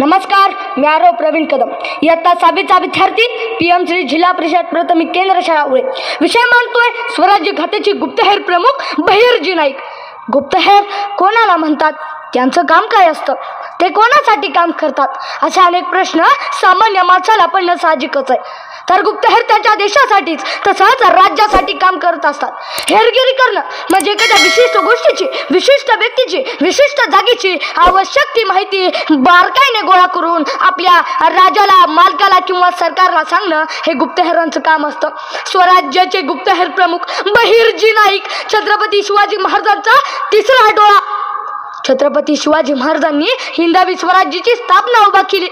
नमस्कार मी आरव प्रवीण कदम. इयत्ता सहावीचा विद्यार्थी पी एम श्री जिल्हा परिषद प्राथमिक केंद्र शाळा उळे. विषय मांडतोय स्वराज्य खात्याचे गुप्तहेर प्रमुख बहिरजी नाईक. गुप्तहेर कोणाला म्हणतात? त्यांचं काम काय असतं? ते कोणासाठी काम करतात? असे अनेक प्रश्न सामान्य माणसाला पडणं साहजिकच आहे. तर गुप्तहेर त्यांच्या देशासाठीच तसंच राज्यासाठी काम करत असतात. हेरगिरी करणं म्हणजे एखाद्या विशिष्ट गोष्टीची विशिष्ट व्यक्तीची विशिष्ट जागेची आवश्यक ती माहिती बारकाईने गोळा करून आपल्या राजाला मालकाला किंवा सरकारला सांगणं हे गुप्तहेरांचं काम असतं. स्वराज्याचे गुप्तहेर प्रमुख बहिरजी नाईक छत्रपती शिवाजी महाराजांचा तिसरा डोळा. छत्रपती शिवाजी महाराजांनी हिंदवी स्वराज्याची स्थापना उभा केली.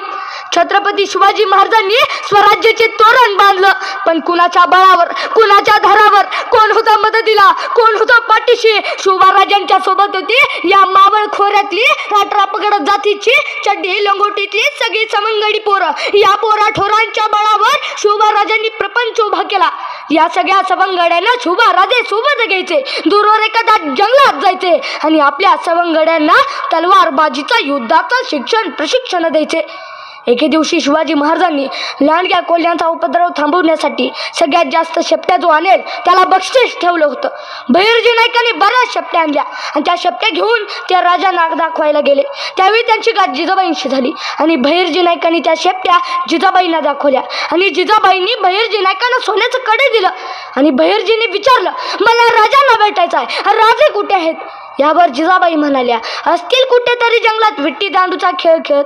छत्रपती शिवाजी महाराजांनी स्वराज्याचे तोरण बांधलं. पण कुणाच्या बळावर कुणाच्या धरावर कोण होता मदतीला कोण होता पाठीशी? शिवराजांच्या सोबत होती. या मावळ खोऱ्यातली राटरापगड जातीची चड्डी लंगोटीतली सगळी समंगडी पोरं. या पोरा ठोरांच्या बळावर शिवराजांनी प्रपंच उभा केला. या सगळ्या सवंगड्यांना शुभाराजे सोबत घ्यायचे. दूरवर एखादा जंगलात जायचे आणि आपल्या सवंगड्यांना तलवारबाजीचा युद्धाचं शिक्षण प्रशिक्षण द्यायचे. एके दिवशी शिवाजी महाराजांनी लांडग्या कोल्ह्यांचा उपद्रव थांबवण्यासाठी सगळ्यात जास्त शेपट्या जो आणेल त्याला बक्षीस ठेवलं होतं. बहिर्जी नाईकांनी बऱ्याच शेपट्या आणल्या आणि त्या शेपट्या घेऊन त्या नाग दाखवायला गेले. त्यावेळी त्यांची गाठ जिजाबाईंशी झाली आणि बहिर्जी नाईकांनी त्या शेपट्या जिजाबाईंना दाखवल्या आणि जिजाबाईंनी बहिर्जी नायकांना सोन्याचं कडे दिलं आणि बहिर्जींनी विचारलं मला राजांना भेटायचं आहे. राजे कुठे आहेत? यावर जिजाबाई म्हणाल्या असतील कुठेतरी जंगलात विट्टी दांडूचा खेळ खेळत.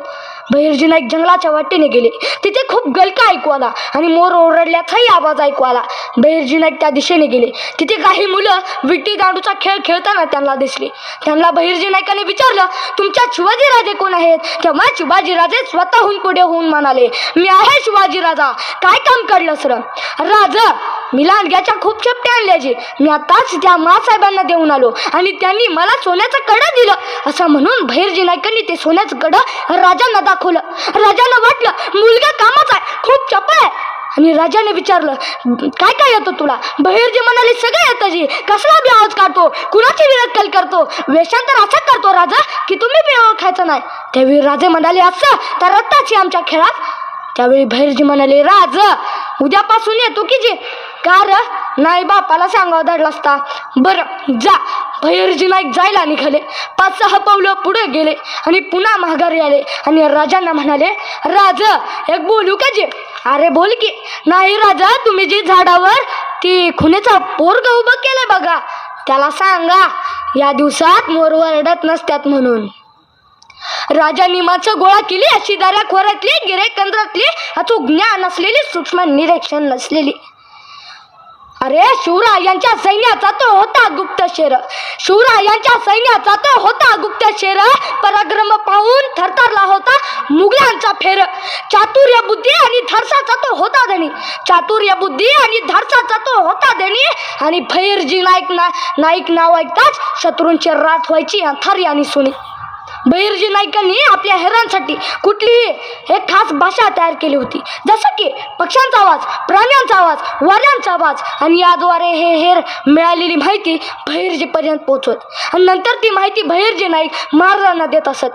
बहिर्जी नाईक जंगलाच्या वाटेने गेले. तिथे खूप गलका ऐकू आला आणि मोर ओरडल्याचाही आवाज ऐकू आला. बहिर्जी नाईक त्या दिशेने गेले. तिथे काही मुलं विटी दांडूचा खेळ खेळताना त्यांना दिसले. त्यांना बहिर्जी नाईकाने विचारलं तुमच्या शिवाजी राजे कोण आहेत? तेव्हा शिवाजी राजे स्वतःहून पुढे होऊन म्हणाले मी आहे शिवाजी राजा काय काम करलं सर राजा मी लांडग्याच्या खूप शेपट्या आणल्याची मी आताच त्या मासाहेबांना देऊन आलो आणि त्यांनी मला सोन्याचं कडं दिलं. असं म्हणून भैरजी नायकांनी ते सोन्याचं कडं राजांना दाखवलं. राजांना वाटलं मुलगा कामाचा आहे खूप चपळ आहे. आणि राजाने विचारलं काय काय येतं तुला? बहिर्जी म्हणाले सगळं येतं जी कसला बी आवाज काढतो? कुणाची विरक्कल करतो? वेशांतर असं करतो राजा की तुम्ही बी ओळखायचं नाही. त्यावेळी राजे म्हणाले असं? तर रत्ताची आमच्या खेळात. त्यावेळी भैरजी म्हणाले राज उद्यापासून येतो की जे? का र? नाही बापाला सांगावं धडला असता. बरं जा. भैरजी नाईक जायला निघाले. पाच सहा पावलं पुढे गेले आणि पुन्हा माघारी आले. आणि राजांना म्हणाले राज एक बोलू का जे? अरे बोल की. नाही राजा तुम्ही जी झाडावर ती खुनेचा पोरग उभं केलंय बघा. त्याला सांगा या दिवसात मोर वरडत नसत्यात म्हणून. राजांनी माणसं गोळा केली अशी दाऱ्या खोऱ्यातली गिरेकंद्रातली अचूक ज्ञान असलेली सूक्ष्म निरीक्षण नसलेली. अरे शिवरायांच्या सैन्याचा तो होता गुप्तशेर शिवरायांच्या सैन्याचा तो होता गुप्तशेर पराक्रम पाहून थरथरला होता मुघलांचा फेर. चातुर्य बुद्धी आणि धाडसाचा तो होता धनी. चातुर्य बुद्धी आणि धाडसाचा तो होता धनी. आणि भैरजी नाईक ना नाईक नाव ऐकताच शत्रूंची रात व्हायची अंथारी आणि सुनी. बहिर्जी नाईकांनी आपल्या हेरांसाठी कुठलीही एक खास भाषा तयार केली होती. जसं की पक्ष्यांचा आवाज प्राण्यांचा आवाज वाऱ्यांचा आवाज आणि याद्वारे हे हेर मिळालेली माहिती बहिर्जीपर्यंत पोहोचवत. आणि नंतर ती माहिती बहिर्जी नाईक महाराजांना देत असत.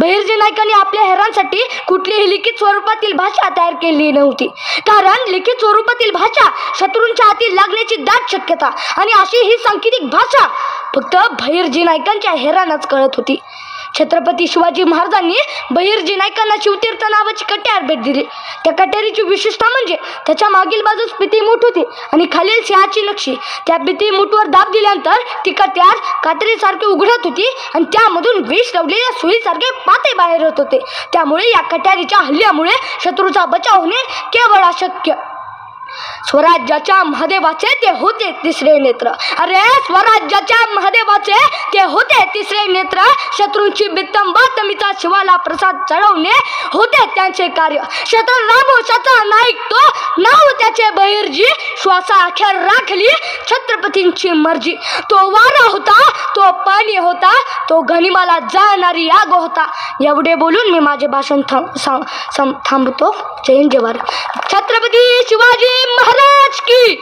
बहिर्जी नायकांनी आपल्या हेरांसाठी कुठलीही लिखित स्वरूपातील भाषा तयार केली नव्हती. कारण लिखित स्वरूपातील भाषा शत्रूंच्या हाती लागण्याची दाट शक्यता आणि अशी ही सांकेतिक भाषा फक्त बहिर्जी नायकांच्या हेरांनाच कळत होती. छत्रपती शिवाजी महाराजांनी बहिर्जी नायकांना शिवतीर्थ नावाची कट्यार भेट दिली. त्या कट्यारीची विशेषता म्हणजे त्याच्या मागील बाजूस पिती मूठ होती आणि खालील सिंहाची नक्षी. त्या पिती मूठवर दाब दिल्यानंतर ती कट्यार काटेरीसारखी उघडत होती आणि त्यामधून विष लावलेल्या सुईसारखे पाते बाहेर होत होते. त्यामुळे या कट्यारीच्या हल्ल्यामुळे शत्रूचा बचाव होणे केवळ अशक्य. स्वराज्याच्या महादेवाचे ते होते तिसरे नेत्र. अरे स्वराज्याच्या महादेव ते होते तिसरे नेत्र शत्रूंची बित्तम बातमीचा शिवाला प्रसाद चढवणे होते त्यांचे कार्य. शत्रू रामोशाचा नाईक तो नाव त्याचे बहिर्जी श्वासा अखेर राखली छत्रपतींची मर्जी. तो वारा होता तो पाणी होता तो गनिमाला जाणारी आग होता. एवढे बोलून मी माझे भाषण थांब सांग- थांबतो. जय छत्रपती शिवाजी महाराज की!